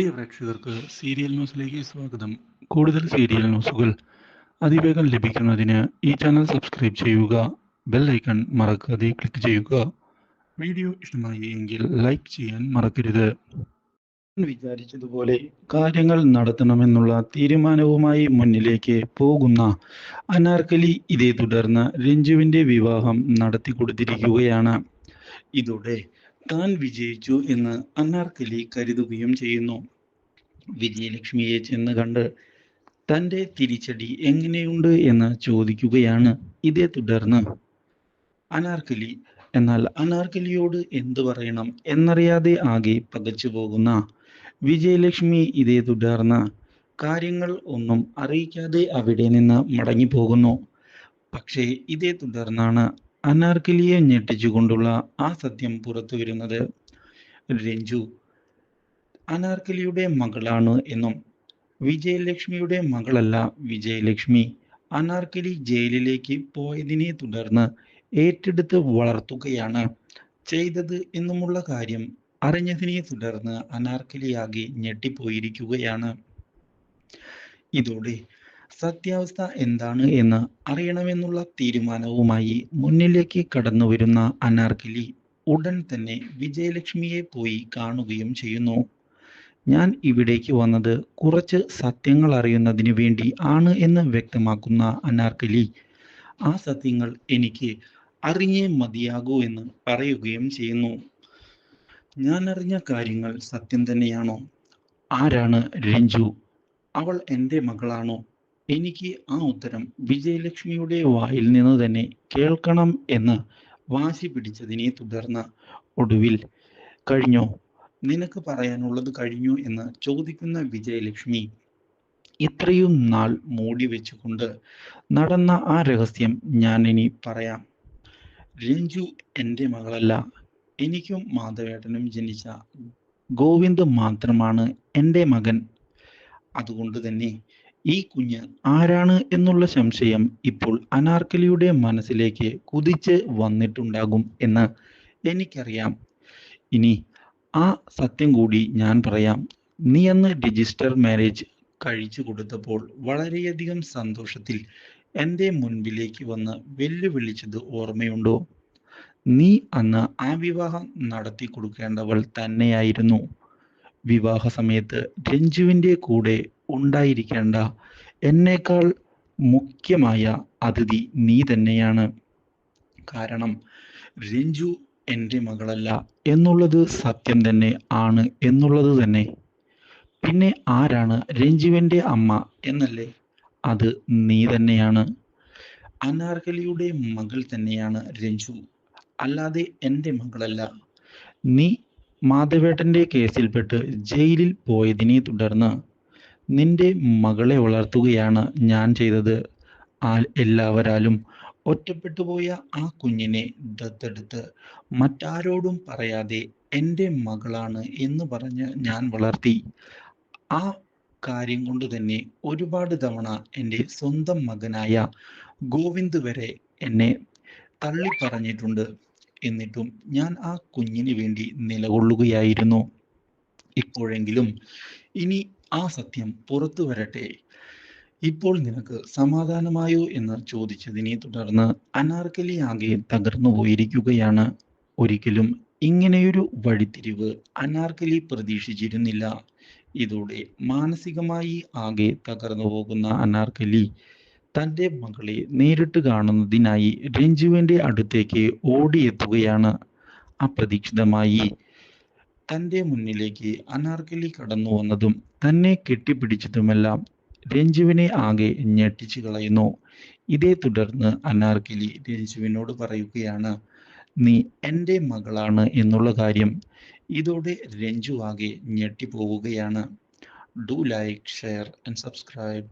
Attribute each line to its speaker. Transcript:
Speaker 1: പ്രിയ പ്രേക്ഷകർക്ക് സീരിയൽ ന്യൂസിലേക്ക് സ്വാഗതം. കൂടുതൽ സീരിയൽ ന്യൂസുകൾ അതിവേഗം ലഭിക്കുന്നതിന് ഈ ചാനൽ സബ്സ്ക്രൈബ് ചെയ്യുക ബെൽ ഐക്കൺ മറക്കാതെ ക്ലിക്ക് ചെയ്യുക. വീഡിയോ ഇഷ്ടമായി എങ്കിൽ ലൈക്ക് ചെയ്യാൻ മറക്കരുത്. വിചാരിച്ചതുപോലെ കാര്യങ്ങൾ നടത്തണമെന്നുള്ള തീരുമാനവുമായി മുന്നിലേക്ക് പോകുന്ന അനാർക്കലി ഇതേ തുടർന്ന് രഞ്ജുവിന്റെ വിവാഹം നടത്തി കൊടുത്തിരിക്കുകയാണ് ഇതോടെ താൻ വിജയിച്ചു എന്ന് അനാർക്കലി കരുതുകയും ചെയ്യുന്നു. വിജയലക്ഷ്മിയെ ചെന്ന് കണ്ട് തന്റെ തിരിച്ചടി എങ്ങനെയുണ്ട് എന്ന് ചോദിക്കുകയാണ് ഇതേ തുടർന്ന്. അനാർക്കലി എന്നാൽ അനാർക്കലിയോട് എന്തു പറയണം എന്നറിയാതെ ആകെ പകച്ചു പോകുന്ന വിജയലക്ഷ്മി ഇതേ തുടർന്ന് കാര്യങ്ങൾ ഒന്നും അറിയിക്കാതെ അവിടെ നിന്ന് മടങ്ങി പോകുന്നു പക്ഷേ ഇതേ തുടർന്നാണ് അനാർക്കലിയെ ഞെട്ടിച്ചുകൊണ്ടുള്ള ആ സത്യം പുറത്തു വരുന്നത് രഞ്ജു. അനാർക്കലിയുടെ മകളാണ് എന്നും വിജയലക്ഷ്മിയുടെ മകളല്ല വിജയലക്ഷ്മി. അനാർക്കലി ജയിലിലേക്ക് പോയതിനെ തുടർന്ന് ഏറ്റെടുത്ത് വളർത്തുകയാണ് ചെയ്തത് എന്നുമുള്ള കാര്യം അറിഞ്ഞതിനെ തുടർന്ന് അനാർക്കലിയാകെ ഞെട്ടിപ്പോയിരിക്കുകയാണ്. ഇതോടെ സത്യാവസ്ഥ എന്താണ് എന്ന് അറിയണമെന്നുള്ള തീരുമാനവുമായി മുന്നിലേക്ക് കടന്നു വരുന്ന അനാർക്കലി ഉടൻ തന്നെ വിജയലക്ഷ്മിയെ പോയി കാണുകയും ചെയ്യുന്നു. ഞാൻ ഇവിടേക്ക് വന്നത് കുറച്ച് സത്യങ്ങൾ അറിയുന്നതിന് വേണ്ടി ആണ് എന്ന് വ്യക്തമാക്കുന്ന അനാർക്കലി ആ സത്യങ്ങൾ എനിക്ക് അറിഞ്ഞേ മതിയാകൂ എന്ന് പറയുകയും ചെയ്യുന്നു. ഞാൻ അറിഞ്ഞ കാര്യങ്ങൾ സത്യം തന്നെയാണോ? ആരാണ് രഞ്ജു? അവൾ എന്റെ മകളാണോ? എനിക്ക് ആ ഉത്തരം വിജയലക്ഷ്മിയുടെ വായിൽ നിന്ന് തന്നെ കേൾക്കണം എന്ന് വാശി പിടിച്ചതിനെ തുടർന്ന് ഒടുവിൽ കഴിഞ്ഞോ? നിനക്ക് പറയാനുള്ളത് കഴിഞ്ഞു എന്ന് ചോദിക്കുന്ന വിജയലക്ഷ്മി ഇത്രയും നാൾ മൂടി വെച്ചുകൊണ്ട് നടന്ന ആ രഹസ്യം ഞാൻ ഇനി പറയാം. രഞ്ജു എന്റെ മകളല്ല. എനിക്കും മാധവേട്ടനും ജനിച്ച ഗോവിന്ദ് മാത്രമാണ് എന്റെ മകൻ. അതുകൊണ്ട് തന്നെ ഈ കുഞ്ഞ് ആരാണ് എന്നുള്ള സംശയം ഇപ്പോൾ അനാർക്കലിയുടെ മനസ്സിലേക്ക് കുതിച്ച് വന്നിട്ടുണ്ടാകും എന്ന് എനിക്കറിയാം. ഇനി ആ സത്യം കൂടി ഞാൻ പറയാം. നീ അന്ന് രജിസ്റ്റർ മാരേജ് കഴിച്ചു കൊടുത്തപ്പോൾ വളരെയധികം സന്തോഷത്തിൽ എന്റെ മുൻപിലേക്ക് വന്ന് വെല്ലുവിളിച്ചത് ഓർമ്മയുണ്ടോ? നീ അന്ന് ആ വിവാഹം നടത്തി കൊടുക്കേണ്ടവൾ തന്നെയായിരുന്നു. വിവാഹ സമയത്ത് രഞ്ജുവിന്റെ കൂടെ ഉണ്ടായിരിക്കേണ്ട. എന്നേക്കാൾ മുഖ്യമായ അതിഥി നീ തന്നെയാണ്. കാരണം രഞ്ജു എന്റെ മകളല്ല എന്നുള്ളത് സത്യം തന്നെ ആണ് എന്നുള്ളത് തന്നെ. പിന്നെ ആരാണ് രഞ്ജുവിന്റെ അമ്മ എന്നല്ലേ? അത് നീ തന്നെയാണ്. അനാർക്കലിയുടെ മകൾ തന്നെയാണ് രഞ്ജു. അല്ലാതെ എന്റെ മകളല്ല. നീ മാധവേട്ടന്റെ കേസിൽപ്പെട്ട് ജയിലിൽ പോയതിനെ തുടർന്ന് നിന്റെ മകളെ വളർത്തുകയാണ് ഞാൻ ചെയ്തത്. ആ എല്ലാവരാലും ഒറ്റപ്പെട്ടു പോയ ആ കുഞ്ഞിനെ ദത്തെടുത്ത് മറ്റാരോടും പറയാതെ എന്റെ മകളാണ് എന്ന് പറഞ്ഞ് ഞാൻ വളർത്തി. ആ കാര്യം കൊണ്ട് തന്നെ ഒരുപാട് തവണ എന്റെ സ്വന്തം മകനായ ഗോവിന്ദ് വരെ എന്നെ തള്ളി പറഞ്ഞിട്ടുണ്ട് എന്നിട്ടും ഞാൻ ആ കുഞ്ഞിന് വേണ്ടി നിലകൊള്ളുകയായിരുന്നു. ഇപ്പോഴെങ്കിലും ഇനി ആ സത്യം പുറത്തു വരട്ടെ. ഇപ്പോൾ നിനക്ക് സമാധാനമായോ എന്ന് ചോദിച്ചതിനെ തുടർന്ന് അനാർക്കലി ആകെ തകർന്നു പോയിരിക്കുകയാണ്. ഒരിക്കലും ഇങ്ങനെയൊരു വഴിത്തിരിവ് അനാർക്കലി പ്രതീക്ഷിച്ചിരുന്നില്ല. ഇതോടെ മാനസികമായി ആകെ തകർന്നു പോകുന്ന അനാർക്കലി തന്റെ മകളെ നേരിട്ട് കാണുന്നതിനായി രഞ്ജുവിന്റെ അടുത്തേക്ക് ഓടിയെത്തുകയാണ്. അപ്രതീക്ഷിതമായി തന്റെ മുന്നിലേക്ക് അനാർക്കലി കടന്നു വന്നതും തന്നെ കെട്ടിപ്പിടിച്ചതുമെല്ലാം രഞ്ജുവിനെ ആകെ ഞെട്ടിച്ചു കളയുന്നു. ഇതേ തുടർന്ന് അനാർക്കലി രഞ്ജുവിനോട് പറയുകയാണ് നീ എന്റെ മകളാണ് എന്നുള്ള കാര്യം. ഇതോടെ രഞ്ജു ആകെ ഞെട്ടിപ്പോവുകയാണ്. Do like share and subscribe.